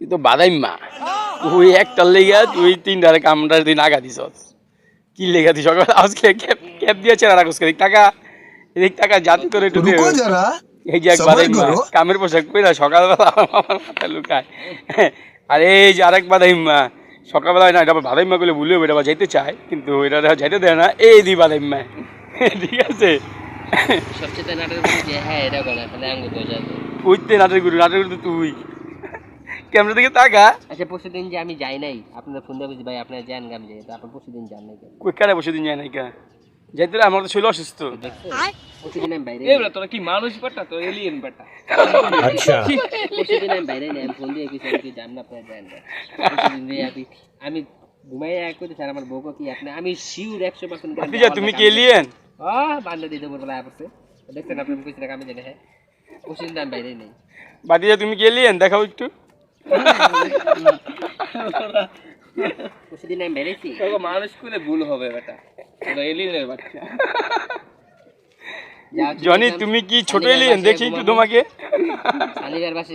তুই তো বাদাই মা। ওই একটার লেগে তুই তিনটার কামটার দিন আগা দিস কি লেগা দিস সকাল আজকে ক্যাপ ক্যাপ দিয়েছে না আগস এদিক টাকা এদিক টাকা জাতি করে একটু এই যে এক বাদাই মা কামের পোশাক কই না সকালবেলা আমার মাথায় লুকায়। আর এই যে আরেক বাদাই মা সকালবেলা না এটা বাদাই মা বলে বললেও এটা যাইতে চায় কিন্তু এটা যাইতে দেয় না। এই দি বাদাই মা। ঠিক আছে? সবচেয়ে নাটের হ্যাঁ এটা বলে তাহলে আঙ্গুল উঠতে নাটের গুরু নাটের গুরু তুই। ক্যামেরা দিকে তাকা। আচ্ছা পরশু দিন যে আমি যাই নাই আপনার ফোন দিয়ে ভাই আপনার যান গাম যাই তো পরশু দিন যান নাই কই কারে পরশু দিন যাই নাই কা যাইতে আমার তো ছিল অসুস্থ। আমি কি আচ্ছা। যান আপনার আমি ঘুমাই আমার তুমি আপনি কিছু তুমি দেখাও একটু। পরশু দিন আমি বেড়েছি তোকে মানুষ করে ভুল হবে বেটা এলিনের বাচ্চা জনি তুমি কি ছোট এলিয়েন দেখি একটু তোমাকে। শালিকার বাসে